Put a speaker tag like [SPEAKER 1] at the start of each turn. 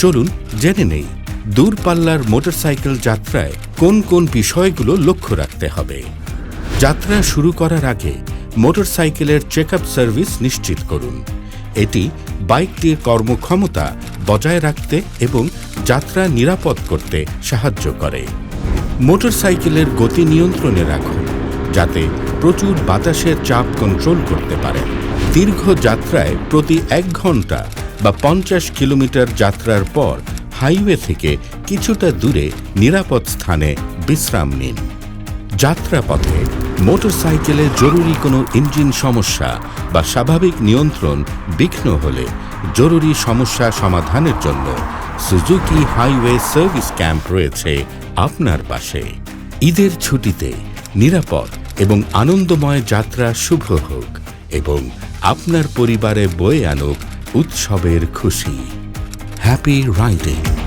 [SPEAKER 1] চলুন জেনে নেই, দূরপাল্লার মোটরসাইকেল যাত্রায় কোন কোন বিষয়গুলো লক্ষ্য রাখতে হবে। যাত্রা শুরু করার আগে মোটরসাইকেলের চেক আপ সার্ভিস নিশ্চিত করুন। এটি বাইকটির কর্মক্ষমতা বজায় রাখতে এবং যাত্রা নিরাপদ করতে সাহায্য করে। মোটরসাইকেলের গতি নিয়ন্ত্রণে রাখুন, যাতে প্রচুর বাতাসের চাপ কন্ট্রোল করতে পারেন। দীর্ঘ যাত্রায় প্রতি এক ঘণ্টা বা পঞ্চাশ কিলোমিটার যাত্রার পর হাইওয়ে থেকে কিছুটা দূরে নিরাপদ স্থানে বিশ্রাম নিন। যাত্রাপথে মোটরসাইকেলে জরুরি কোনো ইঞ্জিন সমস্যা বা স্বাভাবিক নিয়ন্ত্রণ বিঘ্ন হলে জরুরি সমস্যা সমাধানের জন্য সুজুকি হাইওয়ে সার্ভিস ক্যাম্প রয়েছে আপনার পাশে। ঈদের ছুটিতে নিরাপদ এবং আনন্দময় যাত্রা শুভ হোক এবং আপনার পরিবারে বয়ে আনুক উৎসবের খুশি। Happy riding